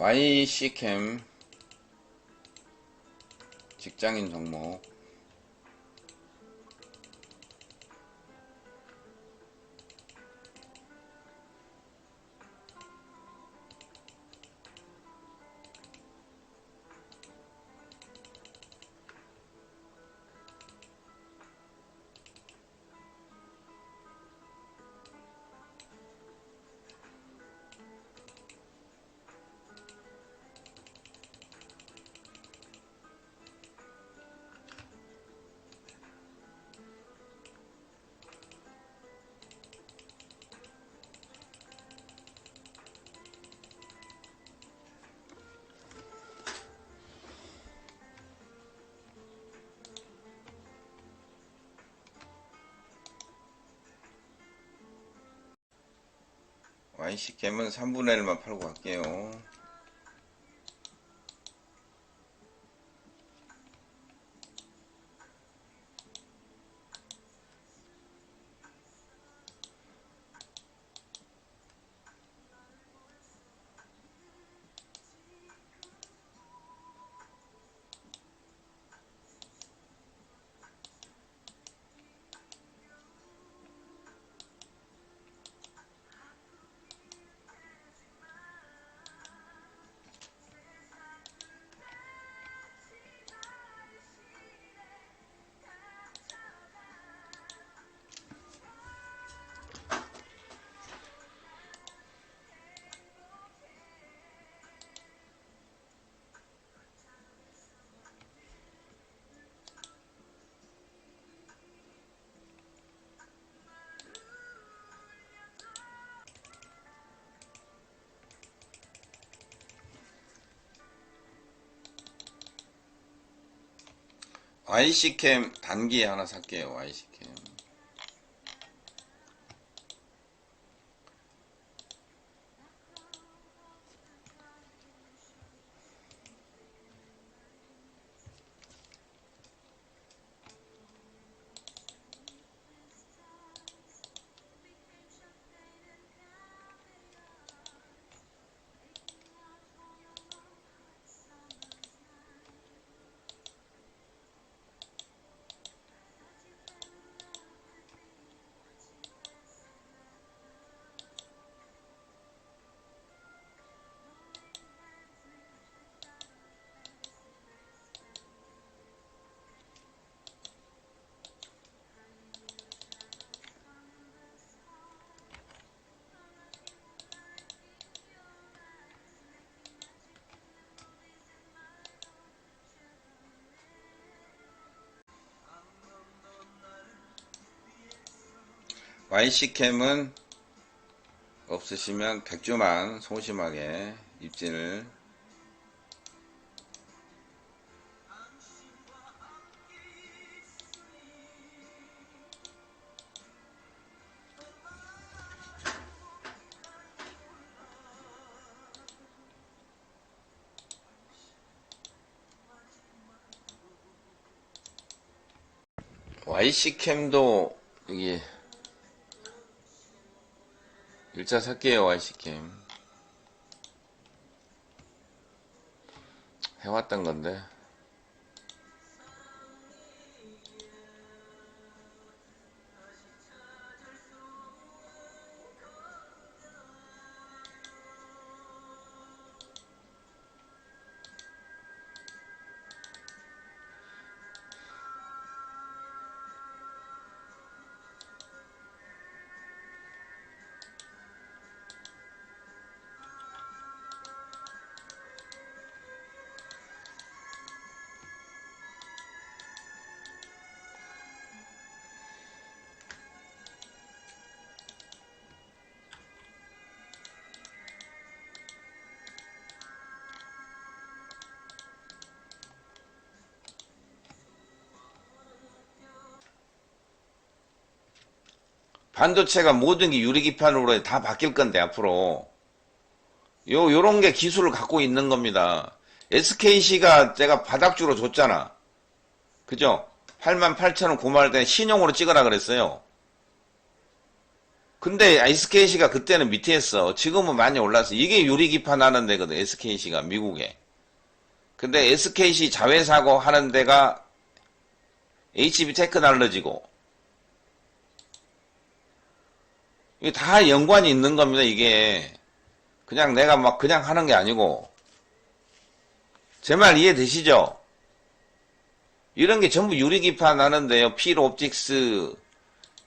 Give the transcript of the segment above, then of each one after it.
YC캠 직장인 종목 YC캠은 3분의 1만 팔고 갈게요. YC캠 단기 하나 살게요. YC YC캠은 없으시면 100주만 소심하게 입진을 YC캠도 여기 일자 살게요 YC캠 해왔던 건데 반도체가 모든 게 유리기판으로 다 바뀔 건데 앞으로 요 요런 게 기술을 갖고 있는 겁니다. SKC가 제가 바닥주로 줬잖아. 그죠? 8만 8천 원 고마울 때 신용으로 찍어라 그랬어요. 근데 SKC가 그때는 밑에였어. 지금은 많이 올랐어. 이게 유리기판 하는 데거든, SKC가, 미국에. 근데 SKC 자회사고 하는 데가 HB 테크놀로지고. 이게 다 연관이 있는 겁니다, 이게. 그냥 내가 막 그냥 하는 게 아니고. 제 말 이해되시죠? 이런 게 전부 유리기판 하는데요. 필 옵틱스,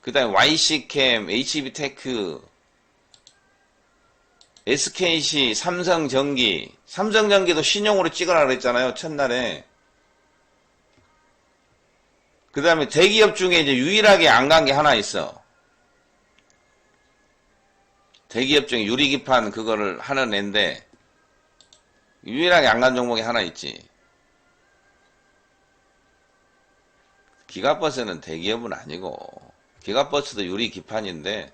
그 다음에 YC캠, HB테크, SKC, 삼성전기. 삼성전기도 신용으로 찍으라 그랬잖아요. 첫날에. 그 다음에 대기업 중에 이제 유일하게 안 간 게 하나 있어. 대기업 중에 유리기판 그거를 하는 애인데, 유일하게 안간 종목이 하나 있지. 기가버스는 대기업은 아니고, 기가버스도 유리기판인데,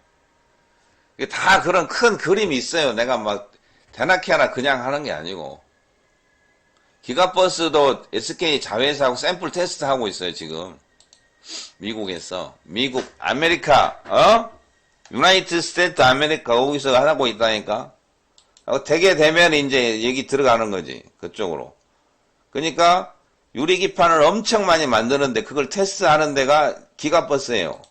다 그런 큰 그림이 있어요. 내가 막, 대낮게 하나 그냥 하는 게 아니고. 기가버스도 SK 자회사하고 샘플 테스트 하고 있어요, 지금. 미국에서. 미국, 아메리카, 어? 유나이트 스테이트 아메리카 거기서 하고 있다니까. 어, 되게 되면 이제 얘기 들어가는 거지. 그쪽으로. 그러니까 유리기판을 엄청 많이 만드는데 그걸 테스트하는 데가 기가버스예요.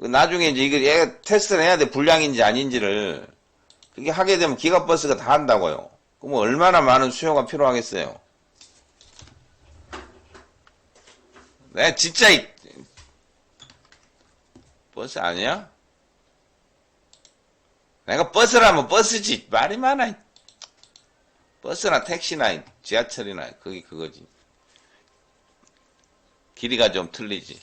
그 나중에 이제 얘 테스트를 해야 돼. 불량인지 아닌지를. 그게 하게 되면 기가버스가 다 한다고요. 그럼 얼마나 많은 수요가 필요하겠어요. 내가 진짜 이 버스 아니야? 내가 버스라면 버스지 말이 많아. 버스나 택시나 지하철이나 그게 그거지. 길이가 좀 틀리지.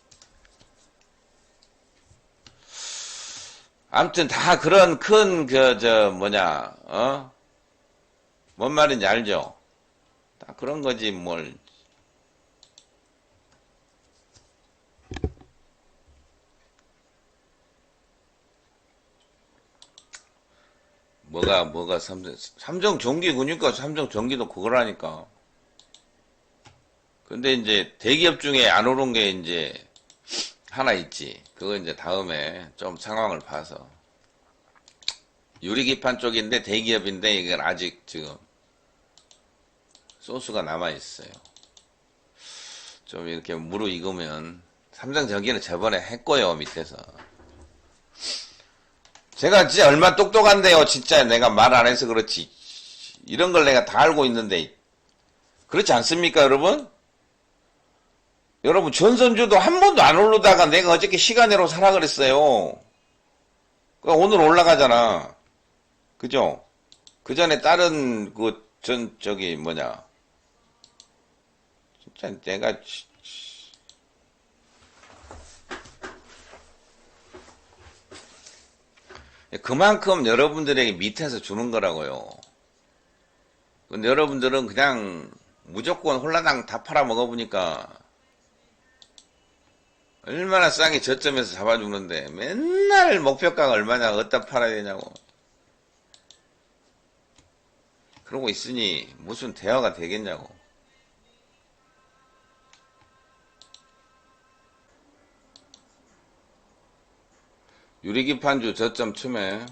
아무튼 다 그런 큰 그 저 뭐냐 어? 뭔 말인지 알죠? 다 그런 거지 뭘. 뭐가 뭐가 삼성 삼성 전기 그니까 삼성 전기도 그거라니까. 근데 이제 대기업 중에 안 오른 게 이제 하나 있지. 그거 이제 다음에 좀 상황을 봐서. 유리기판 쪽인데 대기업인데 이건 아직 지금 소스가 남아 있어요. 좀 이렇게 무르익으면 삼성 전기는 저번에 했고요 밑에서. 제가 진짜 얼마 똑똑한데요 진짜 내가 말 안 해서 그렇지 이런 걸 내가 다 알고 있는데 그렇지 않습니까 여러분? 여러분 전선주도 한 번도 안 오르다가 내가 어저께 시간으로 사라 그랬어요. 그러니까 오늘 올라가잖아. 그죠? 그 전에 다른 그 전 저기 뭐냐? 진짜 내가 그만큼 여러분들에게 밑에서 주는 거라고요. 근데 여러분들은 그냥 무조건 홀라당 다 팔아 먹어보니까 얼마나 싸게 저점에서 잡아주는데 맨날 목표가가 얼마냐 어디다 팔아야 되냐고 그러고 있으니 무슨 대화가 되겠냐고 유리기판주 저점 틈에